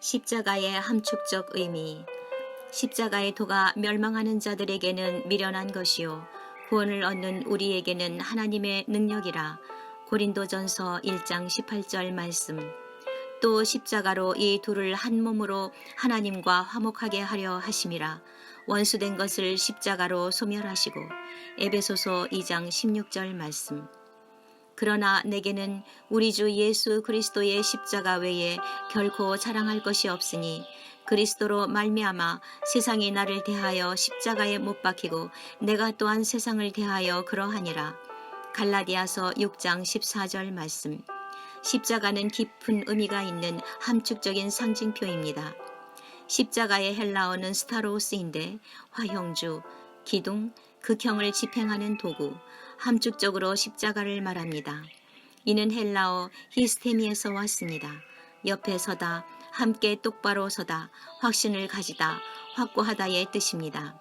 십자가의 함축적 의미. 십자가의 도가 멸망하는 자들에게는 미련한 것이요. 구원을 얻는 우리에게는 하나님의 능력이라. 고린도전서 1장 18절 말씀. 또 십자가로 이 둘을 한 몸으로 하나님과 화목하게 하려 하심이라. 원수된 것을 십자가로 소멸하시고 에베소서 2장 16절 말씀 그러나 내게는 우리 주 예수 그리스도의 십자가 외에 결코 자랑할 것이 없으니 그리스도로 말미암아 세상이 나를 대하여 십자가에 못 박히고 내가 또한 세상을 대하여 그러하니라. 갈라디아서 6장 14절 말씀. 십자가는 깊은 의미가 있는 함축적인 상징표입니다. 십자가의 헬라어는 스타로스인데 화형주, 기둥, 극형을 집행하는 도구, 함축적으로 십자가를 말합니다. 이는 헬라어 히스테미에서 왔습니다. 옆에 서다, 함께 똑바로 서다, 확신을 가지다, 확고하다의 뜻입니다.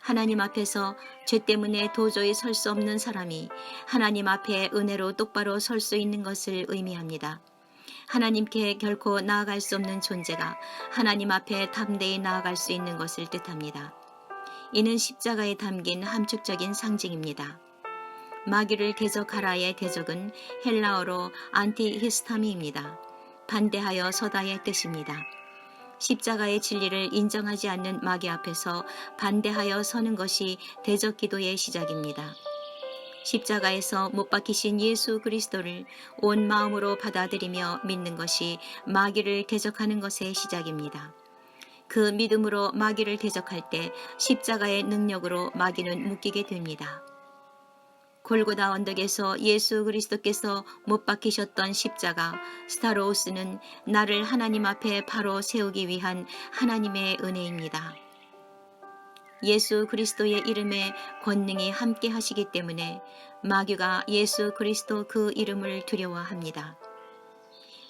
하나님 앞에서 죄 때문에 도저히 설 수 없는 사람이 하나님 앞에 은혜로 똑바로 설 수 있는 것을 의미합니다. 하나님께 결코 나아갈 수 없는 존재가 하나님 앞에 담대히 나아갈 수 있는 것을 뜻합니다. 이는 십자가에 담긴 함축적인 상징입니다. 마귀를 대적하라의 대적은 헬라어로 안티히스타미입니다. 반대하여 서다의 뜻입니다. 십자가의 진리를 인정하지 않는 마귀 앞에서 반대하여 서는 것이 대적 기도의 시작입니다. 십자가에서 못 박히신 예수 그리스도를 온 마음으로 받아들이며 믿는 것이 마귀를 대적하는 것의 시작입니다. 그 믿음으로 마귀를 대적할 때 십자가의 능력으로 마귀는 묶이게 됩니다. 골고다 언덕에서 예수 그리스도께서 못 박히셨던 십자가 스타로우스는 나를 하나님 앞에 바로 세우기 위한 하나님의 은혜입니다. 예수 그리스도의 이름에 권능이 함께 하시기 때문에 마귀가 예수 그리스도 그 이름을 두려워합니다.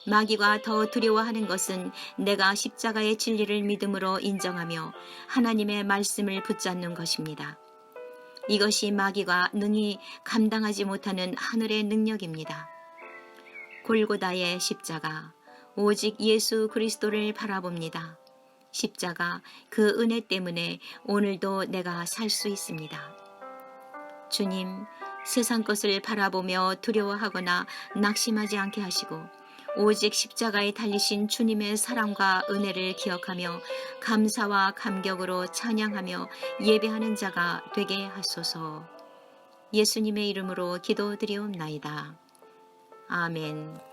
마귀가 더 두려워하는 것은 내가 십자가의 진리를 믿음으로 인정하며 하나님의 말씀을 붙잡는 것입니다. 이것이 마귀가 능히 감당하지 못하는 하늘의 능력입니다. 골고다의 십자가, 오직 예수 그리스도를 바라봅니다. 십자가, 그 은혜 때문에 오늘도 내가 살 수 있습니다. 주님, 세상 것을 바라보며 두려워하거나 낙심하지 않게 하시고, 오직 십자가에 달리신 주님의 사랑과 은혜를 기억하며 감사와 감격으로 찬양하며 예배하는 자가 되게 하소서. 예수님의 이름으로 기도드리옵나이다. 아멘.